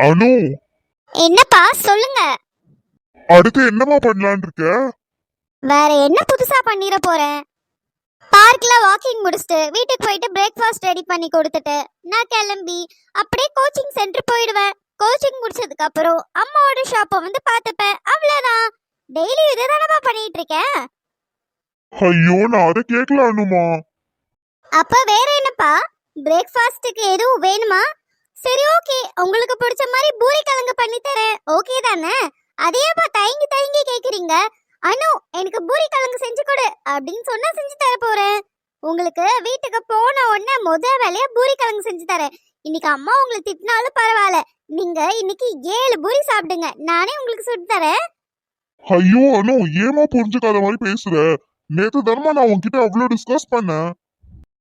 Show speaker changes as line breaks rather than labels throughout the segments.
அனு!
என்னப்பா? சொல்லுங்க.
அடுத்து என்னமா பண்ணலான் இருக்க?
வேற என்ன புதுசா பண்ணிட போறேன்? பார்க்ல வாக்கிங் முடிச்சுட்டு வீட்டுக்கு போயிட்டு பிரேக்ஃபாஸ்ட் ரெடி பண்ணி கொடுத்துட்டு நான் கிளம்பி அப்படியே கோச்சிங் சென்டர் போயிடுவேன். கோச்சிங் முடிச்சதுக்கு அப்புறம் அம்மாவோட ஷாப்பை வந்து பார்த்துப்பேன். அவ்வளவுதான். டெய்லி இதை தானப்பா பண்ணிட்டு இருக்கேன்
ஐயோ நான் அதை கேட்கல அனுமா.
அப்ப வேற என்னப்பா? பிரேக்ஃபாஸ்ட்டுக்கு எதுவும் வேணுமா? சரி ஓகே. உங்களுக்கு பிடிச்ச மாதிரி பூரி கிழங்கு பண்ணி தரேன் ஓகே தானே? அதையேப்பா தயங்கி தயங்கி கேக்குறீங்க. அனு எனக்கு பூரி கிழங்கு செஞ்சு கொடு அப்படின்னு சொன்னா செஞ்சு தர போறேன். உங்களுக்கு வீட்டுக்கு போன உடனே முத வேலையா பூரி கிழங்கு செஞ்சு தரேன். இன்னைக்கு அம்மா உங்களை திட்டினாலும் பரவாயில்ல. நீங்க இன்னைக்கு ஏழு பூரி சாப்பிடுங்க. நானே உங்களுக்கு சுட்டு தரேன்.
ஐயோ அனு ஏமா புரிஞ்சுக்காத மாதிரி பேசுற? நேத்து தர்மா நான் உன்கிட்ட அவ்வளவு டிஸ்கஸ் பண்ணேன்.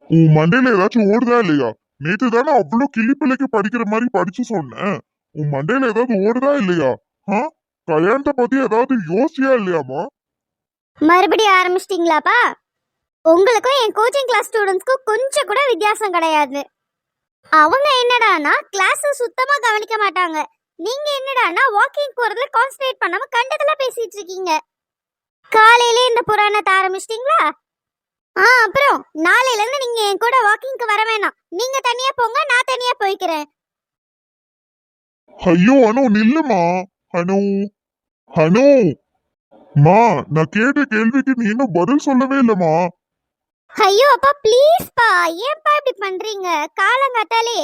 உன் மண்டையில ஏதாச்சும் ஓடுதா இல்லையா? நேத்து தானே அவ்வளவு கிளி பிள்ளைக்கு படிக்கிற மாதிரி படிச்சு சொன்னேன் உன் மண்டையில ஏதாவது ஓடுதா இல்லையா? ஆ? கல்யாணத்தை பத்தி ஏதாவது யோசியா இல்லையாமா
மறுபடியும் ஆரம்பிச்சிட்டீங்களாப்பா? உங்களுக்கும் என் கோச்சிங் கிளாஸ் ஸ்டூடெண்ட்ஸ்க்கும் கொஞ்சம் கூட வித்தியாசம் கிடையாது. அவங்க என்னடானா கிளாஸ் சுத்தமா கவனிக்க மாட்டாங்க. நீங்க என்னடானா வாக்கிங் போறதுல கான்சென்ட்ரேட் பண்ணாம கண்டதெல்லாம் பேசிட்டு இருக்கீங்க. காலையிலே இந்த புராணத்தை ஆரம்பிச்சிட்டீங்களா? ஆ அப்புறம் நாளையில இருந்து நீங்க என் கூட வாக்கிங்க்கு வர வேணாம். நீங்க தனியா போங்க நான் தனியா போய்க்கிறேன்.
ஐயோ அனு நில்லுமா? அனு அனு! மா நான் கேட்ட கேள்விக்கு நீ இன்னும் பதில் சொல்லவே இல்லம்மா.
ஐயோ அப்பா ப்ளீஸ்ப்பா ஏன்ப்பா இப்படி பண்றீங்க? காலங்காத்தாலே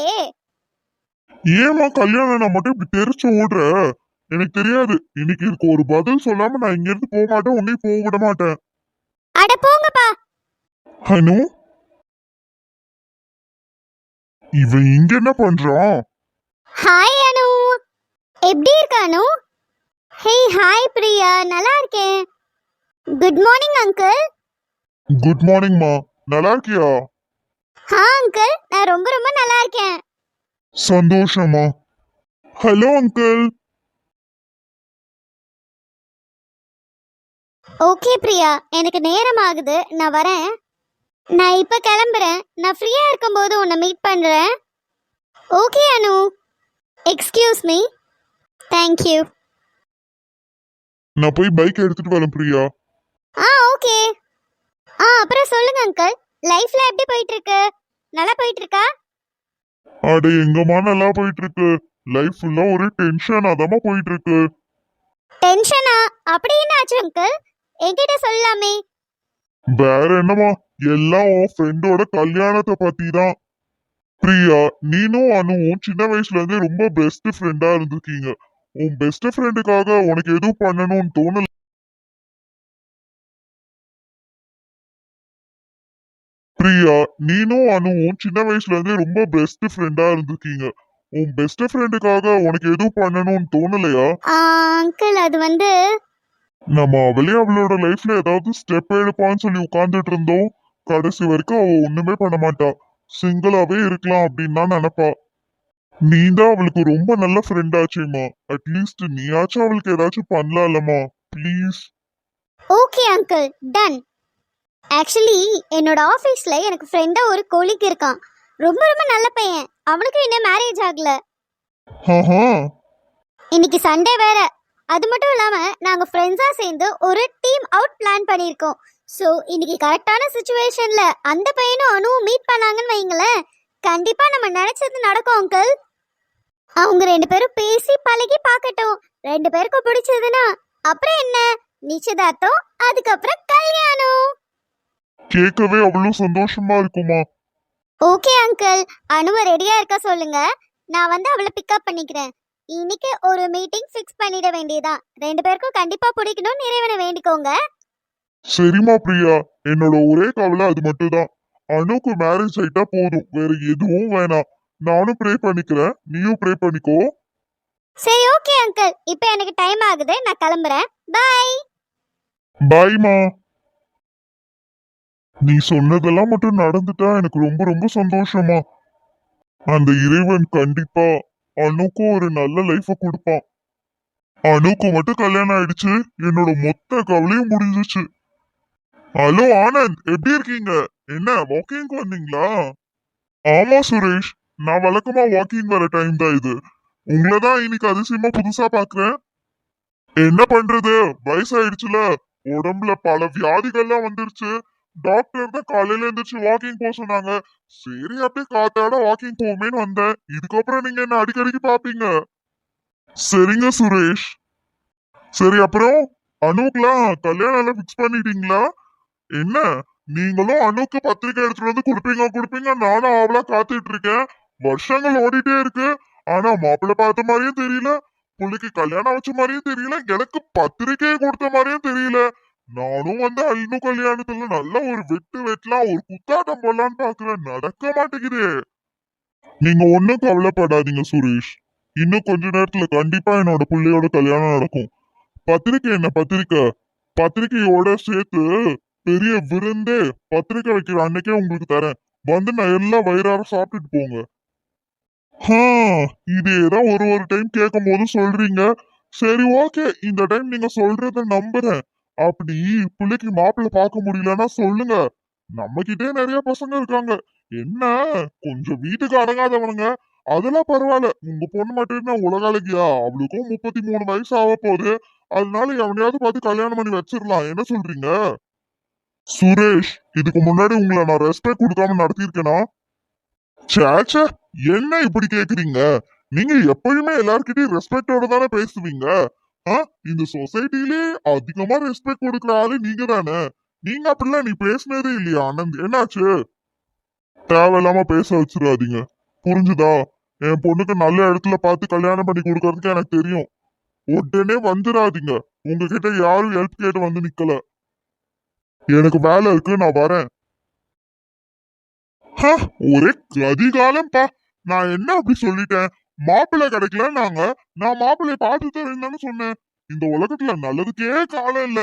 ஏமா கல்யாணம்? நான் மட்டும் இப்படி தெரிச்சு ஓடுற. எனக்கு தெரியாது. இன்னைக்கு இதுக்கு ஒரு பதில் சொல்லாம நான் இங்க இருந்து போக மாட்டேன் உன்னையும் போக விட மாட்டேன்.
அட போங்கப்பா
அனு இவன் இங்க என்ன பண்றான்?
ஹாய் அனு. எப்படி இருக்க அனு? Hey hi Priya. நல்லா இருக்கேன். குட் மார்னிங் அங்கிள்
குட் மார்னிங்மா நல்லா இருக்கியா?
ஹா அங்கிள் நான் ரொம்ப ரொம்ப நல்லா இருக்கேன்.
சந்தோஷமா ஹலோ அங்கிள்
ஓகே பிரியா. எனக்கு நேரம் ஆகுது. நான் வரேன். நான் இப்போ கிளம்புறேன். நான் ஃப்ரீயா இருக்கும்போது உன்னை மீட் பண்றேன். Okay Anu. Excuse me thank you
நான் போய் பைக் எடுத்துட்டு வரேன் பிரியா.
ஆ ஓகே ஆ அப்புறம் சொல்லுங்க அங்கிள் லைஃப்ல எப்படி போயிட்டு இருக்கு நல்லா போயிட்டு இருக்கா
அட எங்கம்மா நல்லா போயிட்டு இருக்கு லைஃப் ஃபுல்லா ஒரே டென்ஷன் அதாம்மா போயிட்டு இருக்கு
டென்ஷனா அப்படி என்ன ஆச்சு அங்கிள் என்கிட்ட சொல்லலாமே.
வேற என்னமா எல்லாம் உன் ஃப்ரெண்டோட கல்யாணத்தை பத்தி தான் பிரியா நீனும் அனுவும் சின்ன வயசுல இருந்தே ரொம்ப பெஸ்ட் ஃப்ரெண்டா இருந்திருக்கீங்க. உன் பெஸ்ட் ஃப்ரெண்டுக்காக உனக்கு எதுவும் பண்ணணும்னு தோணல. பிரியா நீனும் அனுவும் சின்ன வயசுல இருந்தே ரொம்ப பெஸ்ட் ஃப்ரெண்டா இருந்திருக்கீங்க. உன் பெஸ்ட் ஃப்ரெண்டுக்காக உனக்கு எதுவும் பண்ணணும்னு தோணலையா?
அங்கிள் அது வந்து
நம்ம அவளே அவளோட லைஃப்ல ஏதாவது ஸ்டெப் எடுப்பான்னு சொல்லி உட்கார்ந்துட்டு இருந்தோம். கடைசி வரைக்கும் அவ ஒண்ணுமே பண்ண மாட்டா. சிங்கிளாவே இருக்கலாம் அப்படின்னு தான் நினைப்பா. நீ தான் அவளுக்கு ரொம்ப நல்ல ஃப்ரெண்ட் ஆச்சேம்மா. அட்லீஸ்ட் நீயாச்சும் அவளுக்கு ஏதாச்சும் பண்ணலாம்லம்மா. Please
okay uncle done actually என்னோட ஆஃபீஸில் எனக்கு ஃப்ரெண்டாக ஒரு கோழிக்கு இருக்கான். ரொம்ப ரொம்ப நல்ல பையன். அவனுக்கு இன்னும் மேரேஜ் ஆகல. இன்னைக்கு சண்டே வேற. அது மட்டும் இல்லாமல் நாங்கள் ஃப்ரெண்ட்ஸாக சேர்ந்து ஒரு டீம் அவுட் பிளான் பண்ணியிருக்கோம். ஸோ இன்னைக்கு கரெக்டான சுச்சுவேஷனில் அந்த பையனும் அணுவும் மீட் பண்ணாங்கன்னு வைங்களேன். கண்டிப்பாக நம்ம நினச்சது நடக்கும் அங்கிள் அவங்க ரெண்டு பேரும் பேசி பழகி பார்க்கட்டும். ரெண்டு பேருக்கும் பிடிச்சதுன்னா அப்புறம் என்ன? நிச்சயதார்த்தம் அதுக்கப்புறம் கல்யாணம்.
கேட்கவே அவ்வளவு சந்தோஷமா இருக்குமா?
ஓகே அங்கிள் அனுவ ரெடியா இருக்க சொல்லுங்க. நான் வந்து அவளை பிக்கப் பண்ணிக்கிறேன். இன்னைக்கு ஒரு மீட்டிங் ஃபிக்ஸ் பண்ணிட வேண்டியதான் ரெண்டு பேருக்கும் கண்டிப்பா பிடிக்கணும் இறைவனை வேண்டிக்கோங்க.
சரிம்மா பிரியா என்னோட ஒரே கவலை அது மட்டும்தான். அனுக்கு மேரேஜ் ஆயிட்டா போதும் வேற எதுவும் வேணாம். நானும் ப்ரே பண்ணிக்கிறேன் நீயும் ப்ரே பண்ணிக்கோ.
சரி ஓகே அங்கிள் இப்போ எனக்கு டைம் ஆகுது நான் கிளம்புறேன். பாய்
பாய்மா நீ சொன்னதெல்லாம் மட்டும் நடந்துட்டா எனக்கு ரொம்ப ரொம்ப சந்தோஷமா. அந்த இறைவன் கண்டிப்பா அணுக்கும் ஒரு நல்ல லைஃப கொடுப்பான். அணுக்கு மட்டும் கல்யாணம் ஆயிடுச்சு. என்னோட மொத்த கவலையும் முடிஞ்சிச்சு ஹலோ ஆனந்த் எப்படி இருக்கீங்க? என்ன வாக்கிங் வந்தீங்களா? ஆமா சுரேஷ். நான் வழக்கமா வாக்கிங் வர டைம் தான் இது. உங்களதான் இன்னைக்கு அதிசயமா புதுசா பாக்குறேன் என்ன பண்றது? வயசாயிடுச்சுல. உடம்புல பல வியாதிகள்லாம் வந்துருச்சு. டாக்டர் தான் காலையில எந்திரிச்சு வாக்கிங் போக சொன்னாங்க. சரி அப்படியே காத்தாட வாக்கிங் போவேன்னு வந்தேன். இதுக்கப்புறம் நீங்க என்ன அடிக்கடிக்கு பாப்பீங்க? சரிங்க சுரேஷ். சரி அப்புறம் அனுக்குலாம் கல்யாணம் எல்லாம் ஃபிக்ஸ் பண்ணிட்டீங்களா? என்ன? நீங்களும் அனுக்கு பத்திரிக்கை எடுத்துட்டு வந்து கொடுப்பீங்க கொடுப்பீங்க. நானும் அவளா காத்துட்டு இருக்கேன். வருஷங்கள் ஓடிட்டே இருக்கு. ஆனா மாப்பிள்ளை பார்த்த மாதிரியும் தெரியல. புள்ளிக்கு கல்யாணம் வச்ச மாதிரியும் தெரியல. எனக்கு பத்திரிக்கையை கொடுத்த மாதிரியும் தெரியல. நானும் வந்து அல்னு கல்யாணத்துல நல்ல ஒரு வெட்டு வெட்டலாம் ஒரு குத்தாட்டம் போடலான்னு பாக்குறேன். நடக்க மாட்டேங்குதே. நீங்க ஒண்ணும் கவலைப்படாதீங்க சுரேஷ். இன்னும் கொஞ்ச நேரத்துல கண்டிப்பா என்னோட பிள்ளையோட கல்யாணம் நடக்கும். பத்திரிக்கை என்ன பத்திரிக்கை? பத்திரிக்கையோட சேர்த்து பெரிய விருந்தே பத்திரிக்கை வைக்கிற அன்னைக்கே உங்களுக்கு தரேன். வந்து நான் எல்லாம் வயிறார சாப்பிட்டுட்டு போங்க. இதேதான் ஒரு ஒரு டைம் கேட்கும் போது சொல்றீங்க. சரி ஓகே இந்த டைம் நீங்க சொல்றத நம்புறேன். அப்படி பிள்ளைக்கு மாப்பிள்ளை பார்க்க முடியலன்னா சொல்லுங்க. நம்ம கிட்டே நிறைய பசங்க இருக்காங்க. என்ன? கொஞ்சம் வீட்டுக்கு அடங்காதவனுங்க. அதெல்லாம் பரவாயில்ல. உங்க பொண்ணு மட்டும் என்ன உலக அவளுக்கும் முப்பத்தி மூணு வயசு ஆக போகுது. அதனால எவனையாவது பார்த்து கல்யாணம் பண்ணி வச்சிடலாம். என்ன சொல்றீங்க? சுரேஷ் இதுக்கு முன்னாடி உங்களை நான் ரெஸ்பெக்ட் கொடுக்காம நடத்தியிருக்கேனா? சேச்சே என்ன இப்படி கேக்குறீங்க? நீங்க எப்பயுமே எல்லார்கிட்டயும் ரெஸ்பெக்டோட தானே பேசுவீங்க? இந்த சொசைட்டிலே அதிகமா ரெஸ்பெக்ட் கொடுக்குற ஆளு நீங்க தானே நீங்க அப்படிலாம் நீ பேசினதே இல்லையா ஆனந்த் என்னாச்சு? தேவையில்லாம பேச வச்சிடாதீங்க. புரிஞ்சுதா? என் பொண்ணுக்கு நல்ல இடத்துல பார்த்து கல்யாணம் பண்ணி கொடுக்கறதுக்கு எனக்கு தெரியும். உடனே வந்துடாதீங்க. உங்ககிட்ட யாரும் ஹெல்ப் கேட்டு வந்து நிக்கல. எனக்கு வேலை இருக்கு நான் வரேன். ஹ, ஒரே கதிகாலம்பா. நான் என்ன அப்படி சொல்லிட்டேன்? மாப்பிள்ளை கிடைக்கலன்னாங்க. நான் மாப்பிள்ளை பார்த்து இருந்தேன்னு சொன்னேன். இந்த உலகத்துல நல்லதுக்கே காலம் இல்ல.